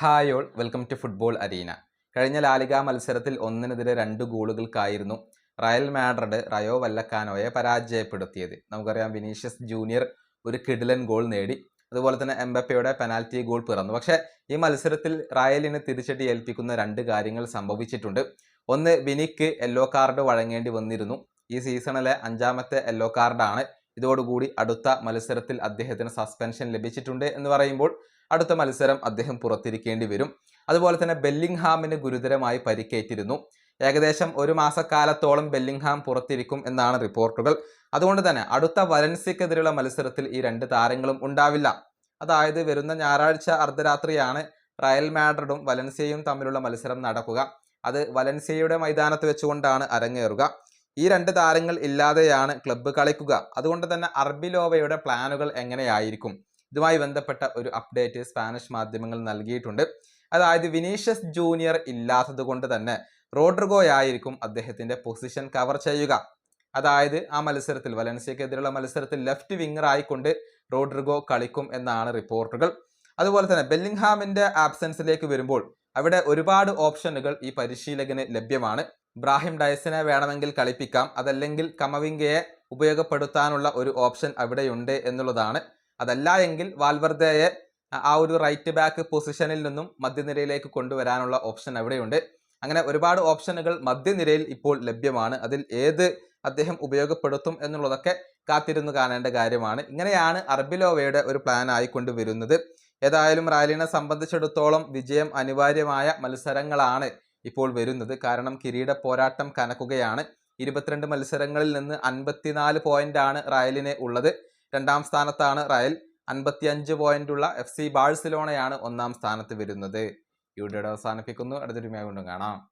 Hi all welcome to football arena കഴിഞ്ഞ La Liga മത്സരത്തിൽ ഒന്നിനെതിരെ രണ്ട് ഗോളുകൾക്കായിരുന്നു റയൽ മാഡ്രിഡ് റയോ വല്ലക്കാനോയെ പരാജയപ്പെടുത്തിയത്. നമുക്കറിയാം വിനീഷ്യസ് ജൂനിയർ ഒരു കിഡിലൻ ഗോൾ നേടി. അതുപോലെ തന്നെ എംബപ്പയുടെ പെനാൽറ്റി ഗോൾ പിറന്നു. പക്ഷേ ഈ മത്സരത്തിൽ റയലിന് തിരിച്ചടി ഏൽപ്പിക്കുന്ന രണ്ട് കാര്യങ്ങൾ സംഭവിച്ചിട്ടുണ്ട്. ഒന്ന് വിനിക്ക് യെല്ലോ കാർഡ് വഴങ്ങേണ്ടി വന്നിരുന്നു. ഈ സീസണിലെ അഞ്ചാമത്തെ യെല്ലോ കാർഡാണ് ഇതോടുകൂടി അടുത്ത മത്സരത്തിൽ അദ്ദേഹത്തിന് സസ്പെൻഷൻ ലഭിച്ചിട്ടുണ്ട് എന്ന് പറയുമ്പോൾ അടുത്ത മത്സരം അദ്ദേഹം പുറത്തിരിക്കേണ്ടി വരും. അതുപോലെ തന്നെ ബെല്ലിംഗ്ഹാമിന് ഗുരുതരമായി പരിക്കേറ്റിരുന്നു. ഏകദേശം ഒരു മാസക്കാലത്തോളം ബെല്ലിംഗ്ഹാം പുറത്തിരിക്കും എന്നാണ് റിപ്പോർട്ടുകൾ. അതുകൊണ്ട് തന്നെ അടുത്ത വലൻസിക്കെതിരെയുള്ള മത്സരത്തിൽ ഈ രണ്ട് താരങ്ങളും ഉണ്ടാവില്ല. അതായത് വരുന്ന ഞായറാഴ്ച അർദ്ധരാത്രിയാണ് റയൽ മാഡ്രിഡും വലൻസിയയും തമ്മിലുള്ള മത്സരം നടക്കുക. അത് വലൻസിയയുടെ മൈതാനത്ത് വെച്ചുകൊണ്ടാണ് അരങ്ങേറുക. ഈ രണ്ട് താരങ്ങൾ ഇല്ലാതെയാണ് ക്ലബ്ബ് കളിക്കുക. അതുകൊണ്ട് തന്നെ അർബിലോവയുടെ പ്ലാനുകൾ എങ്ങനെയായിരിക്കും? ഇതുമായി ബന്ധപ്പെട്ട ഒരു അപ്ഡേറ്റ് സ്പാനിഷ് മാധ്യമങ്ങൾ നൽകിയിട്ടുണ്ട്. അതായത് വിനീഷ്യസ് ജൂനിയർ ഇല്ലാത്തത് കൊണ്ട് തന്നെ റോഡ്രിഗോയായിരിക്കും അദ്ദേഹത്തിന്റെ പൊസിഷൻ കവർ ചെയ്യുക. അതായത് ആ മത്സരത്തിൽ വലൻസിയക്കെതിരെയുള്ള മത്സരത്തിൽ ലെഫ്റ്റ് വിങ്ങർ ആയിക്കൊണ്ട് റോഡ്രിഗോ കളിക്കും എന്നാണ് റിപ്പോർട്ടുകൾ അതുപോലെ തന്നെ ബെല്ലിംഗ്ഹാമിന്റെ ആബ്സെൻസിലേക്ക് വരുമ്പോൾ അവിടെ ഒരുപാട് ഓപ്ഷനുകൾ ഈ പരിശീലകന് ലഭ്യമാണ്. ഇബ്രാഹിം ഡയസിനെ വേണമെങ്കിൽ കളിപ്പിക്കാം. അതല്ലെങ്കിൽ കമവിംഗയെ ഉപയോഗപ്പെടുത്താനുള്ള ഒരു ഓപ്ഷൻ അവിടെയുണ്ട് എന്നുള്ളതാണ് അതല്ല എങ്കിൽ വാൽവർദയെ ആ ഒരു റൈറ്റ് ബാക്ക് പൊസിഷനിൽ നിന്നും മധ്യനിരയിലേക്ക് കൊണ്ടുവരാനുള്ള ഓപ്ഷൻ അവിടെയുണ്ട്. അങ്ങനെ ഒരുപാട് ഓപ്ഷനുകൾ മധ്യനിരയിൽ ഇപ്പോൾ ലഭ്യമാണ്. അതിൽ ഏത് അദ്ദേഹം ഉപയോഗപ്പെടുത്തും എന്നുള്ളതൊക്കെ കാത്തിരുന്നു കാണേണ്ട കാര്യമാണ്. ഇങ്ങനെയാണ് അർബിലോവയുടെ ഒരു പ്ലാൻ ആയിക്കൊണ്ട് വരുന്നത്. ഏതായാലും റാലിനെ സംബന്ധിച്ചിടത്തോളം വിജയം അനിവാര്യമായ മത്സരങ്ങളാണ് ഇപ്പോൾ വരുന്നത്. കാരണം കിരീട പോരാട്ടം കനക്കുകയാണ്. ഇരുപത്തിരണ്ട് മത്സരങ്ങളിൽ നിന്ന് അൻപത്തിനാല് ആണ് റയലിന് ഉള്ളത്. രണ്ടാം സ്ഥാനത്താണ് റയൽ. അൻപത്തിയഞ്ച് പോയിന്റ് ഉള്ള എഫ് സി ബാഴ്സലോണയാണ് ഒന്നാം സ്ഥാനത്ത് വരുന്നത്. ഈ അവസാനിപ്പിക്കുന്നു. അടുത്തൊരുമയായി വീണ്ടും കാണാം.